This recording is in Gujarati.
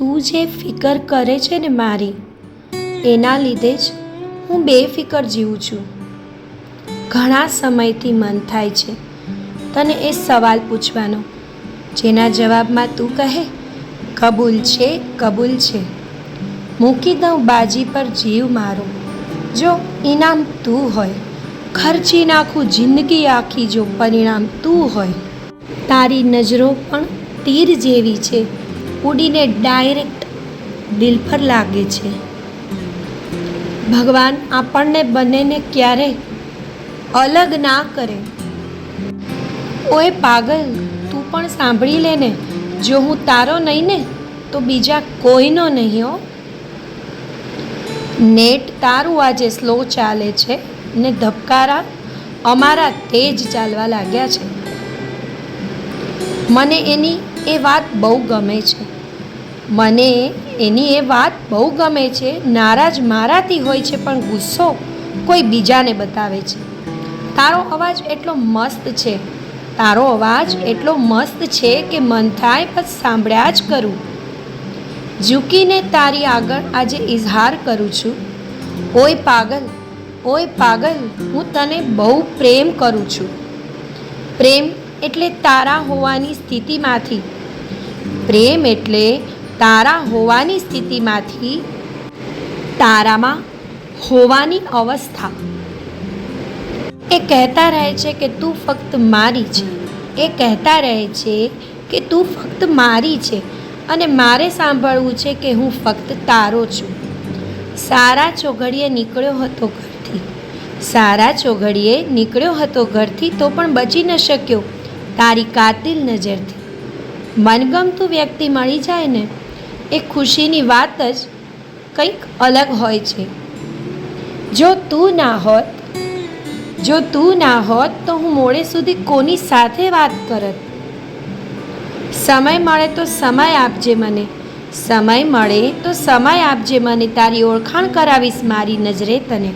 તું જે ફિકર કરે છે ને મારી, એના લીધે જ હું બેફિકર જીવું છું. ઘણા સમયથી મન થાય છે તને એ સવાલ પૂછવાનો, જેના જવાબમાં તું કહે, કબૂલ છે કબૂલ છે. મૂકી દઉં બાજી પર જીવ મારો. જો ઇનામ તું હોય, ખર્ચી નાખું જિંદગી આખી જો પરિણામ તું હોય. તારી નજરો પણ તીર જેવી છે. ઉડીને ડાયરેક્ટ દિલ પર લાગે છે. ભગવાન આપણને બંનેને ક્યારે અલગ ના કરે. ઓય પાગલ, તું પણ સાંભળી લે ને. જો હું તારો નહીં ને, તો બીજા કોઈનો નહીં હો. નેટ તારું આજે સ્લો ચાલે છે ને ધબકારા અમારા તેજ ચાલવા લાગ્યા છે. મને એની એ વાત બહુ ગમે છે. મને એની એ વાત બહુ ગમે છે, નારાજ મારાથી હોય છે, પણ ગુસ્સો કોઈ બીજાને બતાવે છે. તારો અવાજ એટલો મસ્ત છે, તારો અવાજ એટલો મસ્ત છે કે મન થાય બસ સાંભળ્યા જ કરું. ઝૂકીને તારી આગળ આજે ઇઝહાર કરું છું. ઓય પાગલ ઓય પાગલ, હું તને બહુ પ્રેમ કરું છું. પ્રેમ એટલે તારા હોવાની સ્થિતિમાંથી. પ્રેમ એટલે તારા હોવાની સ્થિતિમાંથી તારામાં હોવાની અવસ્થા. એ કહેતા રહે છે કે તું ફક્ત મારી છે. એ કહેતા રહે છે કે તું ફક્ત મારી છે અને મારે સાંભળવું છે કે હું ફક્ત તારો છું. સારા ચોઘડીએ નીકળ્યો હતો ઘરથી. સારા ચોઘડીએ નીકળ્યો હતો ઘરથી તો પણ બચી ન શક્યો. તારી કાતિલ નજરથી. મનગમતું વ્યક્તિ મળી જાય ને એ ખુશીની વાત જ કંઈક અલગ હોય છે. જો તું ના હોત, જો તું ના હોત તો હું મોડે સુધી કોની સાથે વાત કરત? સમય મળે તો સમય આપજે મને. સમય મળે તો સમય આપજે મને. તારી ઓળખાણ કરાવીશ મારી નજરે તને.